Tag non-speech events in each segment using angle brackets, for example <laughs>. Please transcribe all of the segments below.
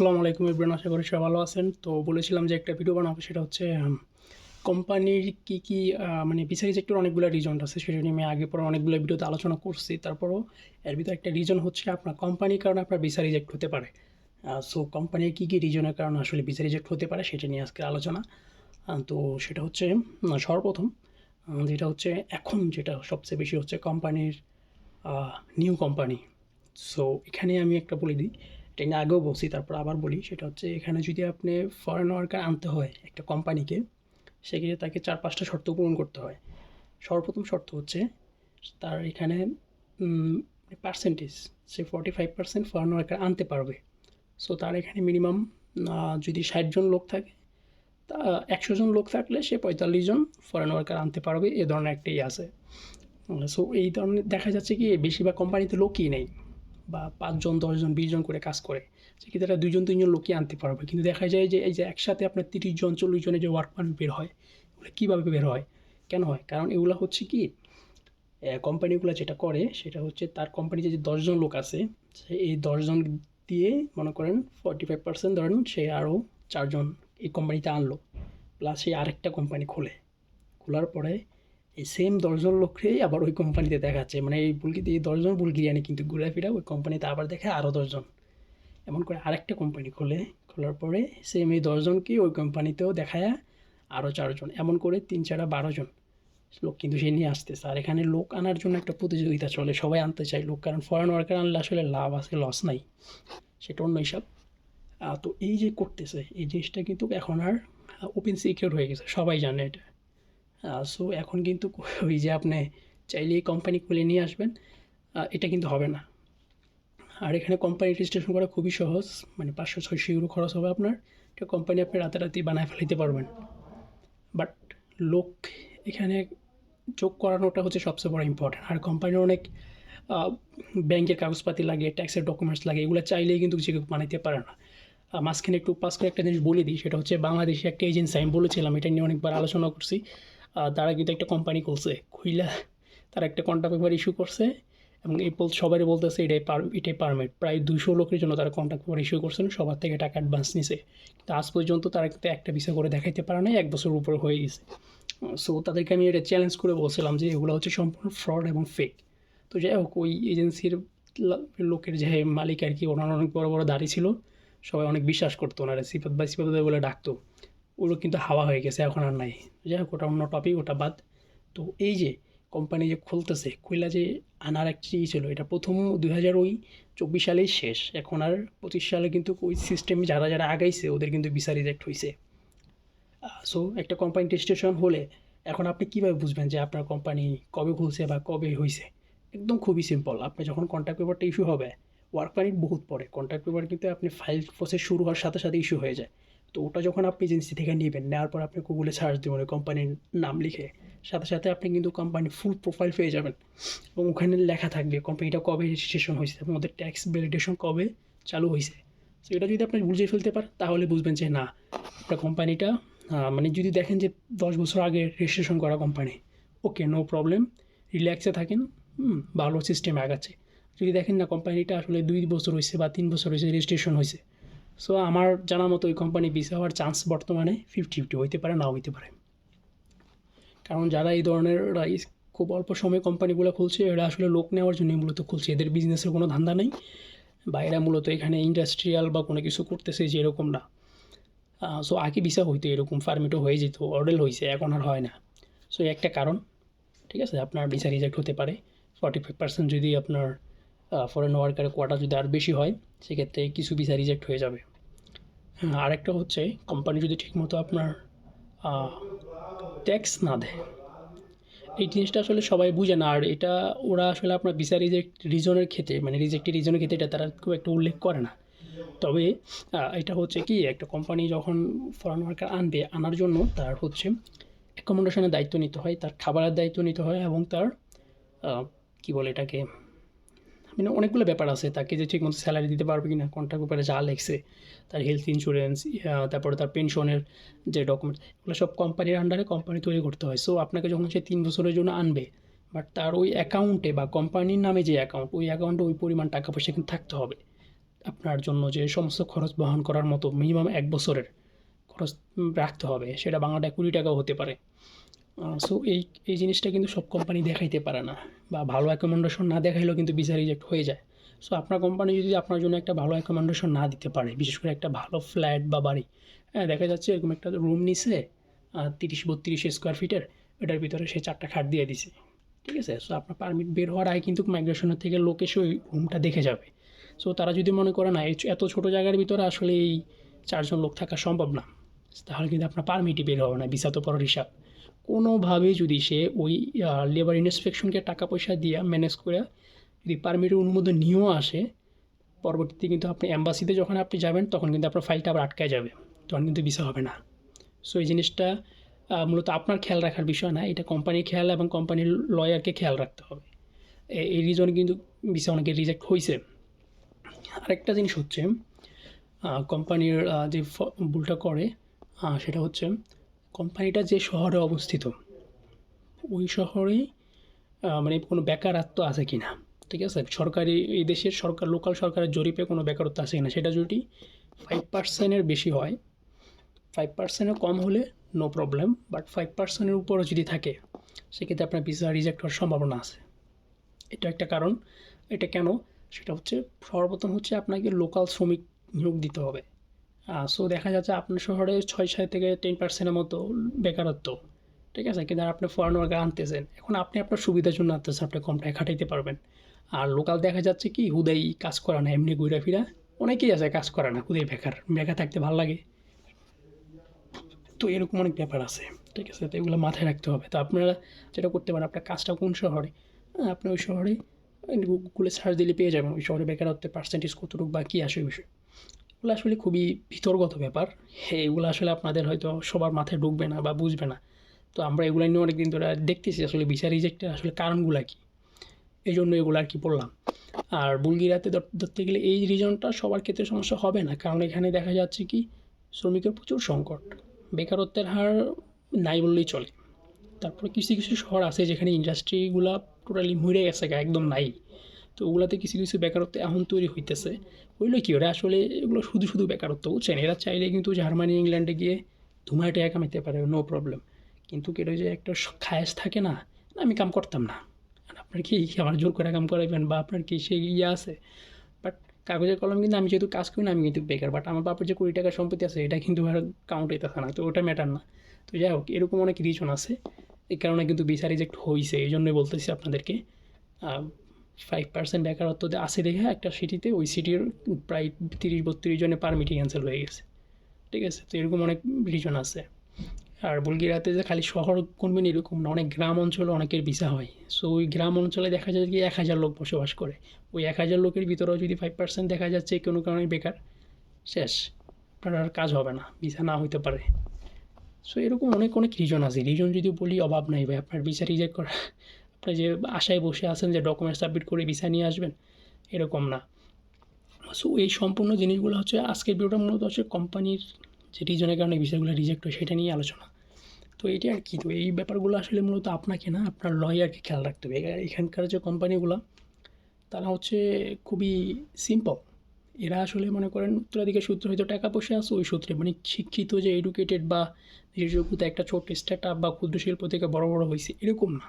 আসসালামু আলাইকুম ইব্রান আশা করি সবাই ভালো আছেন। তো বলেছিলাম যে একটা ভিডিও বানাবো, সেটা হচ্ছে কোম্পানির কী কী মানে বিচারি সেক্টর অনেকগুলো রিজন আছে, সেটা নিয়ে আমি আগে পরে অনেকগুলো ভিডিওতে আলোচনা করছি। তারপরও এর ভিতরে একটা রিজন হচ্ছে আপনার কোম্পানির কারণে আপনার বিচার রিজেক্ট হতে পারে। সো কোম্পানির কী কী রিজনের কারণে আসলে বিচার রিজেক্ট হতে পারে, সেটা নিয়ে আজকে আলোচনা। তো সেটা হচ্ছে সর্বপ্রথম যেটা হচ্ছে, এখন যেটা সবচেয়ে বেশি হচ্ছে কোম্পানির নিউ কোম্পানি সো এখানে আমি একটা বলে দিই এটা নিয়ে আগেও বলছি, তারপর আবার বলি, সেটা হচ্ছে এখানে যদি আপনি ফরেন ওয়ার্কার আনতে হয় একটা কোম্পানিকে সেক্ষেত্রে তাকে চার পাঁচটা শর্ত পূরণ করতে হয়। সর্বপ্রথম শর্ত হচ্ছে তার এখানে পার্সেন্টেজ সে forty five percent foreign worker আনতে পারবে। সো তার এখানে মিনিমাম যদি ষাট জন লোক থাকে, তা একশো জন লোক থাকলে সে পঁয়তাল্লিশ জন ফরেন ওয়ার্কার আনতে পারবে, এ ধরনের একটাই আছে। সো এই ধরনের দেখা যাচ্ছে কি, বেশিরভাগ কোম্পানিতে লোকই নেই। বা পাঁচজন, দশজন বিশ জন করে কাজ করে সেক্ষেত্রে তারা দুজন তিনজন লোকই আনতে পারবে। কিন্তু দেখা যায় যে এই যে একসাথে আপনার তিরিশ জন, চল্লিশ জনের যে ওয়ার্ক পারমিট বের হয়, ওগুলো কীভাবে বের হয়? কেন হয়? কারণ এগুলো হচ্ছে কি কোম্পানিগুলো যেটা করে, সেটা হচ্ছে তার কোম্পানিতে যে দশজন লোক আছে, সে এই দশজন দিয়ে মনে করেন ফর্টি ফাইভ পার্সেন্ট ধরেন সে আরও চারজন এই কোম্পানিতে আনলো প্লাস সে আরেকটা কোম্পানি খোলে। খোলার পরে এই সেম দশজন লোককেই আবার ওই কোম্পানিতে দেখাচ্ছে। মানে এই বুলকি এই দশজন বুলগিরিয়ানি কিন্তু ঘুরে ফিরে ওই কোম্পানিতে আবার দেখে আরও দশজন। এমন করে আরেকটা কোম্পানি খোলে, খোলার পরে সেম এই দশজনকেই ওই কোম্পানিতেও দেখায় আরও চারজন। এমন করে তিন চারা বারোজন লোক কিন্তু সে নিয়ে আসতেছে। আর এখানে লোক আনার জন্য একটা প্রতিযোগিতা চলে, সবাই আনতে চায় লোক। কারণ ফরেন ওয়ার্কার আনলে আসলে লাভ আছে লস নাই। সেটা অন্য হিসাব। তো এই যে করতেছে, এই জিনিসটা কিন্তু এখন আর ওপেন সিকিউর হয়ে গেছে, সবাই জানে এটা। সো এখন কিন্তু <laughs> ওই যে আপনি চাইলে এই কোম্পানি খুলে নিয়ে আসবেন এটা কিন্তু হবে না। আর এখানে কোম্পানি রেজিস্ট্রেশন করা খুবই সহজ মানে পাঁচশো ছয়শো ইউরো খরচ হবে আপনার। এটা কোম্পানি আপনি রাতারাতি বানায় ফেলাইতে পারবেন। বাট লোক এখানে যোগ করানোটা হচ্ছে সবচেয়ে বড় ইম্পর্টেন্ট আর কোম্পানির অনেক ব্যাংকের কাগজপাতি লাগে ট্যাক্সের ডকুমেন্টস লাগে, এগুলো চাইলেই কিন্তু যে বানাইতে পারে না। মাঝখানে একটু পাস করে একটা জিনিস বলে দিই, সেটা হচ্ছে বাংলাদেশে একটা এজেন্সি আমি বলেছিলাম, এটা নিয়ে অনেকবার আলোচনা করছি। তারা কিন্তু একটা কোম্পানি খুলছে, খুইলা তারা একটা কন্ট্রাক্ট পেপার ইস্যু করছে এবং এই বল সবাই বলতেছে এটাই পার এটাই পারমিট প্রায় দুশো লোকের জন্য তারা কন্ট্রাক্ট পেপার ইস্যু করছেন সবার থেকে টাকা অ্যাডভান্স নিছে। কিন্তু আজ পর্যন্ত তারা কিন্তু একটা ভিসা করে দেখাইতে পারে নাই, এক বছর উপরে হয়ে গেছে। সো তাদেরকে আমি এটা চ্যালেঞ্জ করে বলছিলাম যে এগুলো হচ্ছে সম্পূর্ণ ফ্রড এবং ফেক তো যাই হোক, ওই এজেন্সির লোকের যে মালিক আর কি, ওনার অনেক বড় বড় দাড়ি ছিল, সবাই অনেক বিশ্বাস করতো ওনারা, সিফত বা সিফত বলে ডাকতো। ওগুলো কিন্তু হাওয়া হয়ে গেছে, এখন আর নাই। যাই হোক, ওটা অন্য টপিক ওটা বাদ। তো এই যে কোম্পানি যে খুলতেছে, খুইলা যে আনার একটা ছিল, এটা প্রথম দুই হাজার ওই চব্বিশ সালেই শেষ। এখন আর পঁচিশ সালে কিন্তু ওই সিস্টেমে যারা যারা আগাইছে, ওদের কিন্তু ভিসা রিজেক্ট হয়েছে সো একটা কোম্পানি রেজিস্ট্রেশন হলে এখন আপনি কীভাবে বুঝবেন যে আপনার কোম্পানি কবে খুলছে বা কবে হয়েছে একদম খুবই সিম্পল আপনি যখন কন্ট্যাক্ট পেপারটা ইস্যু হবে ওয়ার্ক পারমিট বহুত পরে কন্ট্যাক্ট পেপার কিন্তু আপনি ফাইল প্রসেস শুরু হওয়ার সাথে সাথে ইস্যু হয়ে যায়। তো ওটা যখন আপনি এজেন্সি থেকে নেবেন, নেওয়ার পর আপনি গুগলে সার্চ দেবেন কোম্পানির নাম লিখে, সাথে সাথে আপনি কিন্তু কোম্পানির ফুল প্রোফাইল পেয়ে যাবেন। এবং ওখানে লেখা থাকবে কোম্পানিটা কবে রেজিস্ট্রেশন হয়েছে এবং ওদের ট্যাক্স ভ্যালিডেশন কবে চালু হয়েছে। সো এটা যদি আপনি বুঝে ফেলতে পারেন, তাহলে বুঝবেন যে না আপনার কোম্পানিটা মানে যদি দেখেন যে দশ বছর আগে রেজিস্ট্রেশন করা কোম্পানি ওকে নো প্রবলেম রিল্যাক্সে থাকেন ভালো সিস্টেম আগাচ্ছে। যদি দেখেন না কোম্পানিটা আসলে দুই বছর হয়েছে বা তিন বছর হয়েছে রেজিস্ট্রেশন হয়েছে সো আমার জানা মতো ওই কোম্পানি ভিসা হওয়ার চান্স বর্তমানে ফিফটি ফিফটি হইতে পারে, নাও হইতে পারে। কারণ যারা এই ধরনের খুব অল্প সময়ে কোম্পানিগুলো খুলছে, এরা আসলে লোক নেওয়ার জন্য মূলত খুলছে। এদের বিজনেসের কোনো ধান্দা নেই। বা এরা মূলত এখানে ইন্ডাস্ট্রিয়াল বা কোনো কিছু করতেছে যে এরকম না। সো আগে ভিসা হইতো এরকম ফার্মিটও হয়ে যেত অর্ডেল হয়েছে এখন আর হয় না। সো একটা কারণ, ঠিক আছে? আপনার ভিসা রিজেক্ট হতে পারে। ফর্টি ফাইভ পার্সেন্ট যদি আপনার ফরেন ওয়ার্কারের কোয়াটা যদি আর বেশি হয়, সেক্ষেত্রে কিছু ভিসা রিজেক্ট হয়ে যাবে। আরেকটা হচ্ছে কোম্পানি যদি ঠিকমতো আপনার ট্যাক্স না দেয়। এই জিনিসটা আসলে সবাই বুঝে না। আর এটা ওরা আসলে আপনার ভিসা রিজেক্ট রিজনের ক্ষেত্রে মানে রিজেক্টেড রিজনের ক্ষেত্রে এটা তারা খুব একটা উল্লেখ করে না। তবে এটা হচ্ছে কি, একটা কোম্পানি যখন ফরেন ওয়ার্কার আনবে, আনার জন্য তার হচ্ছে অ্যাকোমোডেশনের দায়িত্ব নিতে হয়, তার খাবারের দায়িত্ব নিতে হয় এবং তার কি বলে এটাকে মানে অনেকগুলো ব্যাপার আছে। তাকে যে ঠিকমতো স্যালারি দিতে পারবে কি না কন্ট্রাক্ট ব্যাপারে যা লেগছে তার হেলথ ইন্স্যুরেন্স তারপরে তার পেনশনের যে ডকুমেন্ট এগুলো সব কোম্পানির আন্ডারে কোম্পানি তৈরি করতে হয়। সো আপনাকে যখন সে তিন বছরের জন্য আনবে বাট তার ওই অ্যাকাউন্টে বা কোম্পানির নামে যে অ্যাকাউন্ট ওই অ্যাকাউন্টে ওই পরিমাণ টাকা পয়সা কিন্তু থাকতে হবে। আপনার জন্য যে সমস্ত খরচ বহন করার মতো মিনিমাম এক বছরের খরচ রাখতে হবে। সেটা বাংলাটায় কুড়ি টাকাও হতে পারে। সো এই এই জিনিসটা কিন্তু সব কোম্পানি দেখাইতে পারে না বা ভালো অ্যাকোমোডেশন না দেখাইলেও কিন্তু ভিসা রিজেক্ট হয়ে যায়। সো আপনার কোম্পানি যদি আপনার জন্য একটা ভালো অ্যাকোমোডেশন না দিতে পারে, বিশেষ করে একটা ভালো ফ্ল্যাট বা বাড়ি হ্যাঁ দেখা যাচ্ছে এরকম একটা রুম নিছে তিরিশ বত্রিশ স্কোয়ার ফিটের এটার ভিতরে সে চারটা খাট দিয়ে দিছে, ঠিক আছে? সো আপনার পারমিট বের হওয়ার আগে কিন্তু মাইগ্রেশনের থেকে লোক এসে ওই রুমটা দেখে যাবে। সো তারা যদি মনে করে না এত ছোটো জায়গার ভিতরে আসলে এই চারজন লোক থাকা সম্ভব না, তাহলে কিন্তু আপনার পারমিটই বের হবে না ভিসা তো পরের হিসাব। কোনোভাবে যদি সে ওই লেবার ইন্সপেকশনকে টাকা পয়সা দিয়ে ম্যানেজ করে যদি পারমিটের অনুমোদন নিয়েও আসে, পরবর্তীতে কিন্তু আপনি অ্যাম্বাসিতে যখন আপনি যাবেন, তখন কিন্তু আপনার ফাইলটা আবার আটকায় যাবে, তখন কিন্তু ভিসা হবে না। সো এই জিনিসটা মূলত আপনার খেয়াল রাখার বিষয় না, এটা কোম্পানির খেয়াল এবং কোম্পানির লয়ারকে খেয়াল রাখতে হবে। এই রিজনে কিন্তু ভিসা অনেকে রিজেক্ট হয়েছে আরেকটা জিনিস হচ্ছে কোম্পানির যে ভুলটা করে সেটা হচ্ছে কোম্পানিটা যে শহরে অবস্থিত, ওই শহরে মানে কোনো বেকারত্ব আছে কি না ঠিক আছে? সরকারি, এই দেশের সরকার, লোকাল সরকারের জরিপে কোনো বেকারত্ব আছে কি না সেটা যদি ফাইভ পার্সেন্টের বেশি হয় ফাইভ পার্সেন্টের কম হলে নো প্রবলেম বাট ফাইভ পার্সেন্টের উপরে যদি থাকে, সেক্ষেত্রে আপনার ভিসা রিজেক্ট হওয়ার সম্ভাবনা আছে। এটা একটা কারণ। এটা কেন? সেটা হচ্ছে সর্বপ্রথম হচ্ছে আপনাকে লোকাল শ্রমিক নিয়োগ দিতে হবে। সো দেখা যাচ্ছে আপনার শহরে ছয় ছয় থেকে টেন পার্সেন্টের মতো বেকারত্ব ঠিক আছে? কিন্তু আপনি ফরেন ওয়ার্কার আনতেছেন এখন আপনি আপনার সুবিধার জন্য আনতেছেন আপনি কম টাকা খাটাইতে পারবেন। আর লোকাল দেখা যাচ্ছে কি হুদাই কাজ করে না এমনি ঘুরে ফিরা অনেকেই আছে কাজ করে না হুদাই বেকার বেকার থাকতে ভালো লাগে। তো এরকম অনেক ব্যাপার আছে ঠিক আছে? তো এগুলো মাথায় রাখতে হবে। তো আপনারা যেটা করতে পারেন আপনার কাজটা কোন শহরে? হ্যাঁ, আপনি ওই শহরে গুগলে সার্চ দিলে পেয়ে যাবেন ওই শহরে বেকারত্বের পার্সেন্টেজ কতটুকু বা কী আসে ওই বিষয়। এগুলো আসলে খুবই ভিতরগত ব্যাপার। হ্যাঁ এগুলো আসলে আপনাদের হয়তো সবার মাথায় ঢুকবে না বা বুঝবে না। তো আমরা এগুলো নিয়ে অনেক দিন ধরে দেখতেছি আসলে ভিসা রিজেক্টের আসলে কারণগুলো কী। এই জন্য এগুলো আর কি বললাম আর বুলগিরাতে ধর- ধরতে গেলে এই রিজনটা সবার ক্ষেত্রে সমস্যা হবে না। কারণ এখানে দেখা যাচ্ছে কি, শ্রমিকের প্রচুর সংকট। বেকারত্বের হার নাই বললেই চলে। তারপরে কিছু কিছু শহর আছে যেখানে ইন্ডাস্ট্রিগুলা টোটালি মরে গেছে একদম নাই। তো ওগুলাতে কিছু কিছু বেকারত্ব এখন তৈরি হইতেছে। ওইগুলো কি ওরা আসলে এগুলো শুধু শুধু বেকারত্ব, বুঝছেন? এরা চাইলে কিন্তু জার্মানি, ইংল্যান্ডে গিয়ে ধুমায় টাকা কামাইতে পারে নো প্রবলেম কিন্তু কেটে যে একটা স- খায়েশ থাকে না আমি কাম করতাম না। আপনার কি <laughs> আমার জোর করে কাম করাইবেন বা আপনার কি সেই ইয়ে আছে? বাট কাগজের কলম কিন্তু আমি যেহেতু কাজ করি না, আমি কিন্তু বেকার। বাট আমার বাপের যে কুড়ি টাকার সম্পত্তি আছে, এটা কিন্তু আর কাউন্ট হইতেছে না, তো ওটা ম্যাটার না। তো যাই হোক, এরকম অনেক রিজন আছে। এই কারণে কিন্তু ভিসা রিজেক্ট হয়েছে এই জন্যই বলতেছি আপনাদেরকে। ফাইভ পার্সেন্ট বেকারত্ব আছে দেখে একটা সিটিতে ওই সিটির প্রায় তিরিশ বত্রিশ জনের পারমিটই ক্যান্সেল হয়ে গেছে। ঠিক আছে? তো এরকম অনেক রিজন আছে। আর বুলগেরিয়াতে যে খালি শহর করবেন এরকম না, অনেক গ্রাম অঞ্চলে অনেকের ভিসা হয়। সো ওই গ্রাম অঞ্চলে দেখা যায় কি এক হাজার লোক বসবাস করে। ওই এক হাজার লোকের ভিতরেও যদি ফাইভ পার্সেন্ট দেখা যাচ্ছে কোনো কারণে বেকার, শেষ। আপনার আর কাজ হবে না, ভিসা না হইতে পারে। সো এরকম অনেক অনেক রিজন আছে। রিজন যদি বলি, অভাব নাই ভাই। আপনার ভিসা রিজেক্ট করা আপনি যে আশায় বসে আছেন যে ডকুমেন্ট সাবমিট করে ভিসা নিয়ে আসবেন, এরকম না। সো এই সম্পূর্ণ জিনিসগুলো হচ্ছে, আজকের ভিডিওটা মূলত হচ্ছে কোম্পানির যে রিজনের কারণে ভিসাগুলো রিজেক্ট হয়, সেটা নিয়ে আলোচনা। তো এটি আর কি, তো এই ব্যাপারগুলো আসলে মূলত আপনাকে না, আপনার লয়ারকে খেয়াল রাখতে হবে। এখানকার যে কোম্পানিগুলো তারা হচ্ছে খুবই সিম্পল এরা আসলে মনে করেন, উত্তরাধিকার সূত্রে হয়তো টাকা পয়সা আছে, ওই সূত্রে। মানে শিক্ষিত যে এডুকেটেড বা নিজের যোগ্যতা একটা ছোট স্টার্ট আপ বা ক্ষুদ্র শিল্প থেকে বড় বড় হয়েছে এরকম না।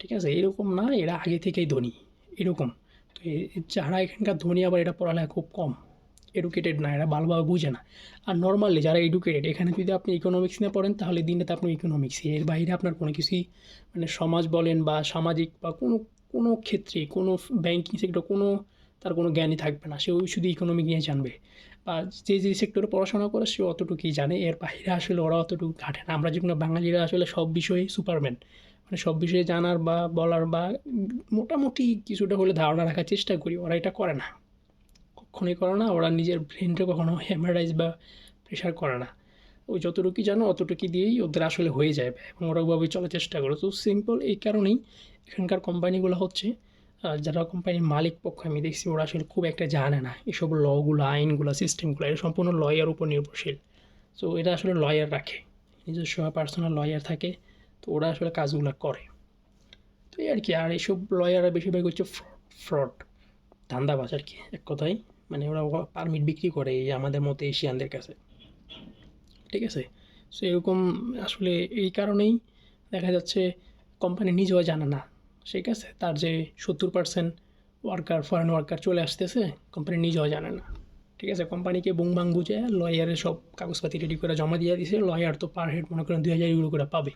ঠিক আছে? এরকম না, এরা আগে থেকেই ধনী, এরকম। তো যারা এখানকার ধনী আবার এটা পড়ালেখা খুব কম এডুকেটেড না, এরা ভালোভাবে বুঝে না। আর নর্মালি যারা এডুকেটেড এখানে যদি আপনি ইকোনমিক্স নিয়ে পড়েন, তাহলে দিনটাতে আপনি ইকোনমিক্স এর বাইরে আপনার কোনো কিছুই মানে সমাজ বলেন বা সামাজিক বা কোনো কোনো ক্ষেত্রে, কোনো ব্যাঙ্কিং সেক্টর কোনো তার কোনো জ্ঞানই থাকবে না। সে ওই শুধু ইকোনমিক নিয়ে জানবে। বা যে যে সেক্টরে পড়াশোনা করে, সে অতটুকুই জানে। এর বাইরে আসলে ওরা অতটুকু ঘাটে না। আমরা যেগুলো বাঙালিরা আসলে সব বিষয়ে সুপারম্যান মানে সব বিষয়ে জানার বা বলার বা মোটামুটি কিছুটা হলে ধারণা রাখার চেষ্টা করি। ওরা এটা করে না। কখনোই করে না। ওরা নিজের ব্রেনটা কখনো হ্যামারাইজ বা প্রেশার করে না। ওই যতটুকু জানো অতটুকু দিয়েই ওদের আসলে হয়ে যাবে এবং ওরা ওইভাবেই চলার চেষ্টা করে। তো সিম্পল এই কারণেই এখানকার কোম্পানিগুলো হচ্ছে যারা কোম্পানির মালিক পক্ষ, আমি দেখছি ওরা আসলে খুব একটা জানে না। এসব লগুলো আইনগুলো সিস্টেমগুলো এটা সম্পূর্ণ লয়ার উপর নির্ভরশীল। সো এটা আসলে লয়ার রাখে। নিজস্ব পার্সোনাল লয়ার থাকে। তো ওরা আসলে কাজগুলো করে। তো এই আর কি আর এইসব লয়াররা বেশিরভাগ হচ্ছে ফ্রড, ধান্দাবাজ আর কি এক কথায়। মানে ওরা পারমিট বিক্রি করে এই আমাদের মতো এশিয়ানদের কাছে। ঠিক আছে? সো এরকম আসলে এই কারণেই দেখা যাচ্ছে কোম্পানি নিজেও জানে না। ঠিক আছে? তার যে সত্তর পার্সেন্ট ওয়ার্কার ফরেন ওয়ার্কার চলে আসতেছে কোম্পানি নিজেও জানে না। ঠিক আছে? কোম্পানিকে বুং বাং বুঝে লয়ারের সব কাগজপাতি রেডি করে জমা দিয়ে দিছে। লয়ার তো পার হেড মনে করেন দুই হাজার ইউরো করে পাবে।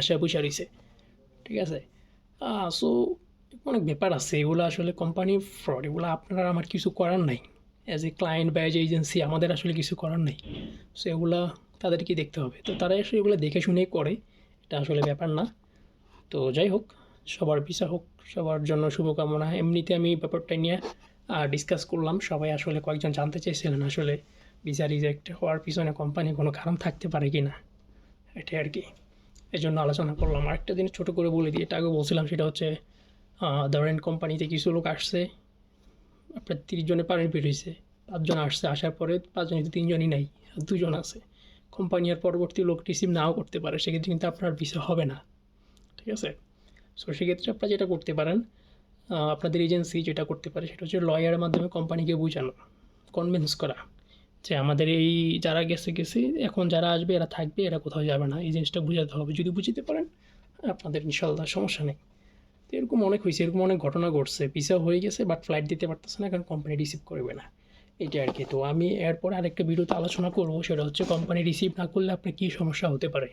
আশায় পয়সা রয়েছে ঠিক আছে? সো অনেক ব্যাপার আছে এগুলো আসলে কোম্পানি ফ্রড এগুলো আপনারা আমার কিছু করার নাই। অ্যাজ এ ক্লায়েন্ট বা এজ এজেন্সি আমাদের আসলে কিছু করার নেই। সো এগুলো তাদেরকে দেখতে হবে। তো তারা আসলে এগুলো দেখে শুনেই করে, এটা আসলে ব্যাপার না। তো যাই হোক, সবার ভিসা হোক, সবার জন্য শুভকামনা। এমনিতে আমি ব্যাপারটা নিয়ে ডিসকাস করলাম। সবাই আসলে কয়েকজন জানতে চেয়েছিলেন আসলে ভিসা রিজেক্ট হওয়ার পিছনে কোম্পানি কোনো কারণ থাকতে পারে কি না এটাই আর কি। এই জন্য আলোচনা করলাম। আরেকটা জিনিস ছোটো করে বলে দিই, এটা আগে বলছিলাম, সেটা হচ্ছে ধরেন কোম্পানিতে কিছু লোক আসছে আপনার তিরিশ জনে পারমিট হয়েছে পাঁচজন আসছে, আসার পরে পাঁচজন তিনজনই নাই দুজন আছে। কোম্পানি আর পরবর্তী লোক রিসিভ নাও করতে পারে, সেক্ষেত্রে কিন্তু আপনার ভিসা হবে না, ঠিক আছে? সো সেক্ষেত্রে আপনারা যেটা করতে পারেন আপনাদের এজেন্সি যেটা করতে পারে, সেটা হচ্ছে লয়ারের মাধ্যমে কোম্পানিকে বোঝানো কনভিন্স করা। যে আমাদের এই যারা গেছে গেছে, এখন যারা আসবে, এরা থাকবে, এরা কোথাও যাবে না। এই জিনিসটা বুঝাতে হবে। যদি বুঝতে পারেন, আপনাদের ইনশাল্লাহ সমস্যা নেই। তো এরকম অনেক হয়েছে, এরকম অনেক ঘটনা ঘটছে। ভিসা হয়ে গেছে বাট ফ্লাইট দিতে পারতেছে না, কারণ কোম্পানি রিসিভ করবে না। এটা আর কি তো আমি এরপরে আরেকটা ভিডিওতে আলোচনা করব, সেটা হচ্ছে কোম্পানি রিসিভ না করলে আপনার কী সমস্যা হতে পারে?